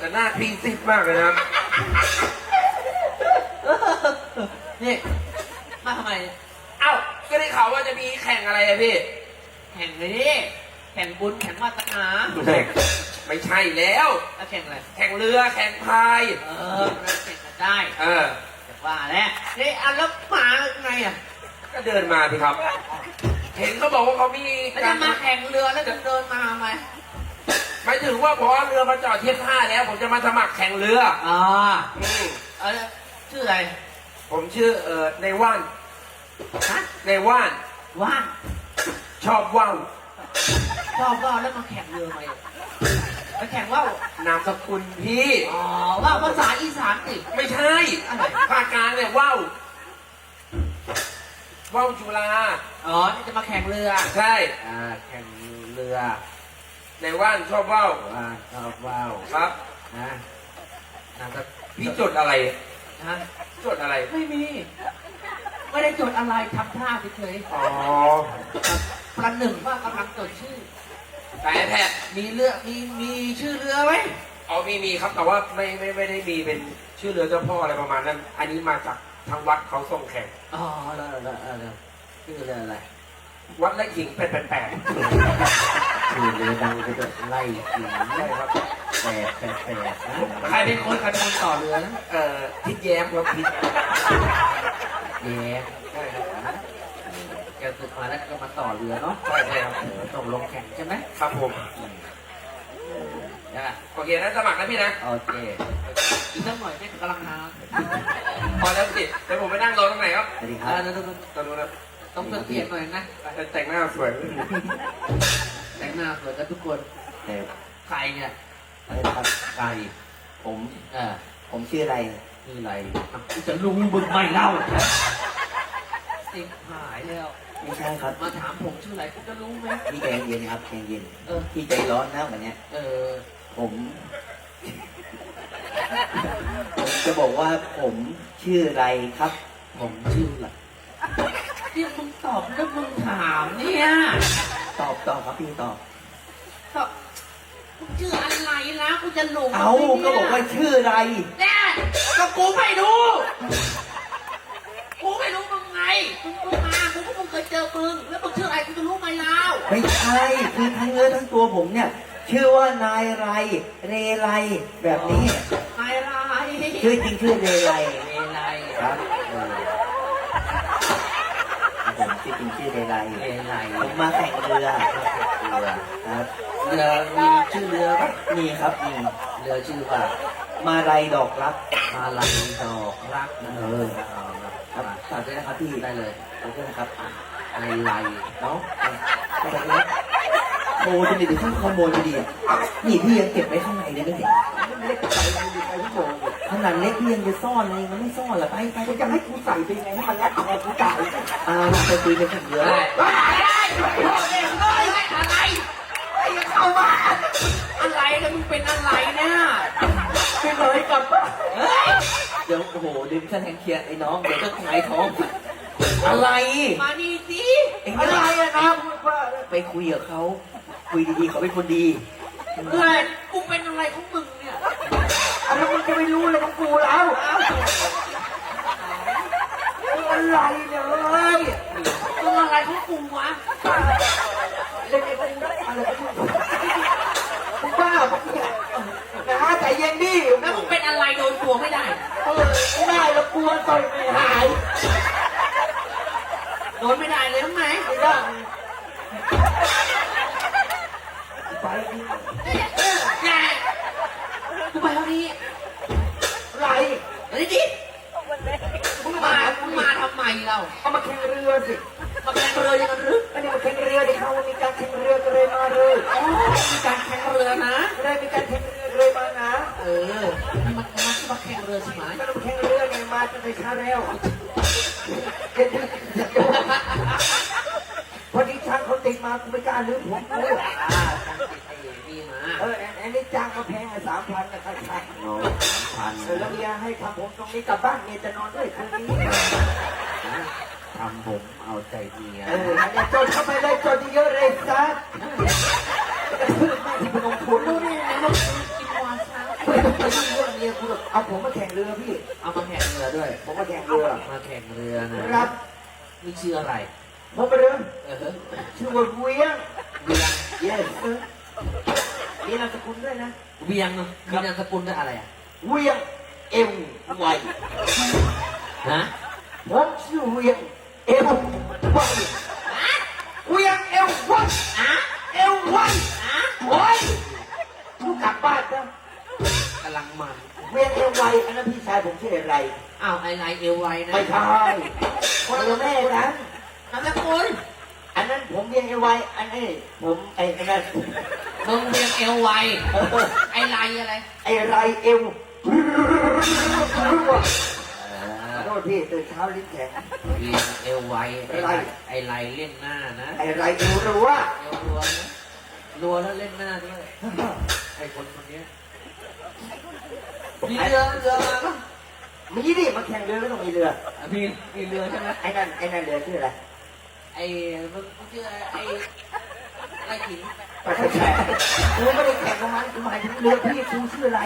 แต่หน้าพี่ซิดมากเลยนะครับนี่มาทำไมเนี่ยเอ้า ก็ได้ข่าวว่าจะมีแข่งอะไรอะพี่ แข่งเลยดิแข่งบุญแข่งวาสนาไม่ใช่แล้ว แล้วแข่งอะไร แข่งเรือแข่งพาย เออมันแข่งกันได้ เออแต่ว่าแล้วนี่อะแล้วหมาไงอะ ก็เดินมาสิครับ เห็นเขาบอกว่าเขามีแล้วกาจะรมาแข่งเรือแล้วจะเดินมาทำไม หมายถึงว่าพอเรือมาจอดเทียบท่าแล้ว ผมจะมาสมัครแข่งเรืออ่าอืมเออชื่ออะไรผมชื่อเอ่อในว่านฮะในว่านว่านชอบว่าวชอบว่าวแล้วมาแข่งเรือไหมมาแข่งว่าว นามสกุลพี่ อ๋อ ว่าวภาษาอีสานสิไม่ใช่อะไร ภาคกลางเนี่ยว่าวว่าวจุฬาอ๋อ นี่จะมาแข่งเรือ ใช่ อ่า แข่งเรือ ในว่านชอบว่าวว่าชอบว่าวครับนะนามสกุลพี่จดอะไรฮะจดอะไรไม่มี ไม่ได้จดอะไรทำท่าเฉยอ๋อๆประหนึ่งว่ากำลังจดชื่อแพ้แพทย์มีเรือมีมีชื่อเรือไหมอ๋อมีมีครับแต่ว่าไม่ไม่ไม่ได้มีเป็นชื่อเรือเจ้าพ่ออะไรประมาณนั้น อันนี้มาจากทางวัดเขาส่งแข่งอ๋อแล้วแล้วแล้วแล้วชื่อเรืออะไรวัดและหญิงแปดแปดแปด ชื่อเรือดังก็จะไล่ขิงใช่ครับแปดแปดแปดนะใครเป็นคนใครเป็นคนต่อเรือนะเอ่อทิดแย้มครับทิดแย่ใช่ครับแกศึกมาแล้วก็มาต่อเรือเนาะใช่ใช่ครับเออตกลงแข่งใช่ไหมครับผมนะโอเคนะสมัครนะพี่นะโอเคอีกสักหน่อยแม่งกำลังหาพอแล้วสิเดี๋ยวผมไปนั่งรอตรงไหนครับสวัสดีครับตรงนู้นนะต้องเปลี่ยนหน่อยนะแต่งหน้าสวยแต่ งหน้าสวยกันทุกคนแต่ใครเนี่ยอะไรครับใครผมเออผมชื่ออะไรชื่ออะไรอะกูจะรู้มึงไม่เล่าติดหายแล้ว ไม่ใช่ครับมาถามผมชื่ออะไรกูจะรู้ไหม พี่ใจเย็นครับใจเย็นเออ พี่ใจร้อนนะวันเนี้ยเออ ผม ผมจะบอกว่าผมชื่ออะไรครับ ผมชื่ออะไร ที่มึงตอบแล้วมึงถามเนี่ย ตอบตอบครับพี่ตอบตอบมึงชื่ออะไรนะกูจะหลงเอาก็บอกว่าชื่ออะไร แน่ก็กูไม่รู้ กูไม่รู้มึงไง มึงมึงมากูก็มึงเคยเจอมึง แล้วมึงชื่ออะไรกูจะรู้ไหมเล่าไม่ใช่คือทั้งเนื้อทั้งตัวผมเนี่ย ชื่อว่านายไร เรไรแบบนี้ไม่ไรชื่อจริงชื่อเรไรเรไรครับ เออครับผมชื่อจริงชื่อเรไรเรไรผมมาแข่งเรือเรือครับเรือมีชื่อเรือปะมีครับมีเรือชื่อว่า มาไรดอกรัก มาลัยดอกรักนะเออครับฝากด้วยนะครับพี่ได้เลยขอบคุณนะครับอะอะไรไรเนาะไปไปเลยโมจะดีหรือข้างขโมยจะดีอะนี่พี่ยังเก็บไว้ข้างในเลยไม่เห็น เล็กไปไปที่โมขนาดเล็กเพียงจะซ่อนเลยมันไม่ซ่อนหรอไปไปไปจะให้กูใส่ไปไงให้มันรัดคอกูจ่ายอ่าไปคุยกันถึงเยอะอะไรเข้ามาอะไรเนี่ยมึงเป็นอะไรเนี่ยพี่เลยกลับบ้านเฮ้ยเดี๋ยวโอ้โหดึงฉันแทงเคลียร์ไอ้น้องเดี๋ยวก็หงายท้องอะไร มานี่สิเอ็งอะไรอะนะไปคุยกับเขาคุยดีๆเขาเป็นคนดีอะไรกูเป็นอะไรของมึง งจะไม่รู้เลยของกูแล้วอะไรเนี่ยเฮ้ยมึงอะไรของกูวะเล่นอะไรอะไรกันมึงบ้าปะเนี่ยนะใจเย็นดิแล้วมึงเป็นอะไรโดนตัวไม่ได้เออไม่ได้แล้วกลัวต่อยไม่หายโดนไม่ได้เลยทำไมไม่ได้ไปดิแย่กูไปเท่านี้ เฮ้ยดิมึงมามึงมาทำไมเราเอามาแข่งเรือสิมาเป็นเรือยังไงหรืออันนี้มาแข่งเรือดิเขามีการแข่งเรือก็เลยมาเลยอ๋อมีการแข่งเรือนะเลยมีการแข่งเรือเลยมานะ เออมันมันมาแข่งเรือใช่ไหมก็ต้องแข่งเรือไงมาตั้งแต่เช้าแล้วพอดี ช่างเขาติดมากูไม่กล้าลืมผมเลยอ่าการติดไอ้นี่มาเอออันนี้จ้างมาแพงสามพันนะครับช่างน้องพันเออแล้วเมียให้ทำผมตรงนี้กลับบ้านเมียจะนอนด้วยคืนนี้ทำผมเอาใจเมียเออเนี่ยจนเข้าไปเลยจนเยอะเลยซัดกระทืบแม่ที่พนมทุนรู้ได้ไงว่ากินวาซาบิต้องไปยุ่งเรื่องเมียกูหรอกเอาผมมาแข่งเรือพี่ เอามาแข่งเรือด้วย ผมมาแข่งเรือ มาแข่งเรือนะ ครับนี่ชื่ออะไร ผมไปเรือเออชื่อว่าเวียงเวียง yes มีนามสกุลด้วยนะเวียงมีนามสกุลด้วยอะไรอะเวียงเอวไวฮะผมชื่อเวียงเอวไวเวียงเอวไวอะเอวไวอะโอ้ยกูกลับบ้านนะกำลังมันเวียงเอวไวอันนั้นพี่ชายผมชื่ออะไรอ้าวไอไลเอวไวนะไม่ใช่คนละแม่กัน นามสกุลอันนั้นผมเวียงเอวไวอันนี้ผมไอ้ไอ้นั่นมึงเวียงเอวไวเออไอไลอะไร ไอ้ไรเอวขอโทษพี่ตื่นเช้าลิ้นแข็งเวียงเอวไวไอไลไร ไอไลเล่นหน้านะไอ้ไรเอวรัวเอวรัวนะรัวแล้วเล่นหน้าด้วยไอคนคนเนี้ยมีเรือเรือมาปะมีดิมาแข่งเรือก็ต้องมีเรือ อะมีมีเรือใช่ไหมไอ้นั่นไอ้นั่นเรือชื่ออะไรไอ้มึงชื่ออะไรไอ้ไอ้ขิงไม่ใช่กูไม่ได้แข่งกับมันกูหมายถึงเรือพี่กูชื่ออะไร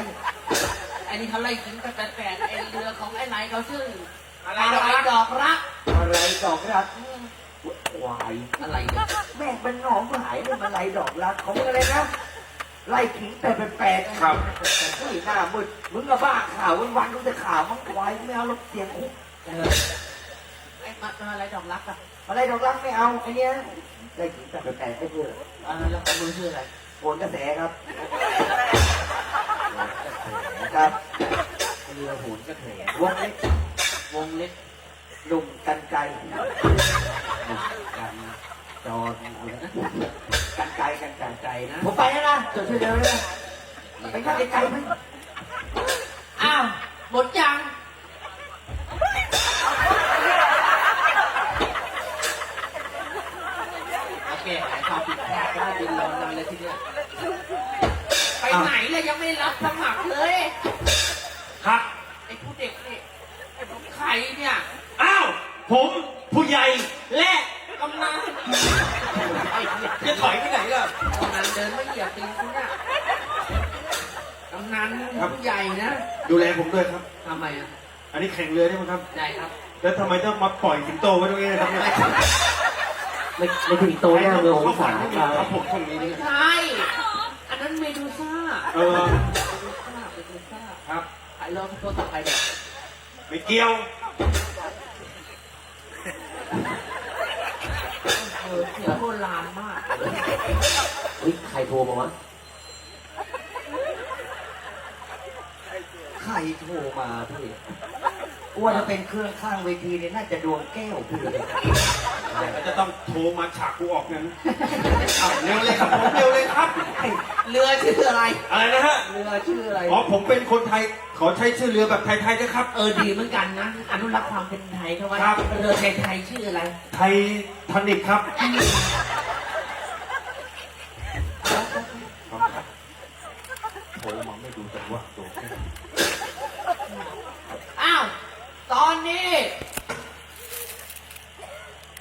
ไอ้นี่เขาไล่ขิงแต่แต่แต่ไอ้เรือของไอ้ไหนเขาชื่ออะไรอะไรดอกรักดอกรักอะไรดอกรักควายอะไรเนี่ยแม่งเป็นหนองหายเลยมาไล่ดอกรักของอะไรนะไล่ขิงแต่เป็นแปลกครับ ผู้หญิงหน้ามืดมึงก็บ้าข่าววันวันๆดูแต่ข่าวมังควายไม่เอาหรอกเสียงคุกเออไอ้มามาอะไรดอกรักอะ อะไรดอกรักไม่เอาไอ้เนี้ยไล่ขิงแต่เป็นแปลกไอ้เพื่ออ่าแล้วของมึงชื่ออะไรโหนกระแสครับครับเรือโหนกระแถวงเล็กวงเล็กหนุ่มกันไกลหนึ่งกันจอนอะไรนะกันไกลกันไกลใจนะผมไปแล้วนะจดชื่อเดียวเลยนะไปข้างไกลๆไหม นะดูแลผมด้วยครับ ทำไมอะ อันนี้แข่งเรือได้ไหมครับใหญ่ครับ แล้วทำไมต้องมาปล่อยสิงโตไว้ตรงนี้นะครับเนี่ยไม่ไม่ถึงโตแน่เลยองศาไม่มีครับผมตรงนี้ไม่เนี่ยใช่อันนั้นเมดูซ่าเออเมดูซ่าเมดูซ่าครับไอ้เรื่องตัวต่อไปเนี่ยไม่เกี่ยวเออเสียงโบราณมากเฮ้ยใครโทรมาวะใค รโทรมาพี่กว่าจะเป็นเครื่องข้างเวทีเนี่ยน่าจะดวงแก้วพี่เลยแล้วจะต้องโทรมาฉากกูออกนั้นเอาเร็วเลยครับผมเร็วเลยครับ เรือชื่ออะไร อะไรนะฮะ เรือชื่ออะไร อ๋อผมเป็นคนไทย ขอใช้ชื่อเรือแบบไทยๆนะครับ เออดีเหมือนกันนะ อนุรักษ์ความเป็นไทยเขาไว้ครับ เรือไทยๆชื่ออะไร ไทยทานิกครับ โทรมาไม่ดูจังหวะตัวแค่ อ้าว ตอนนี้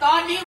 ตอนนี้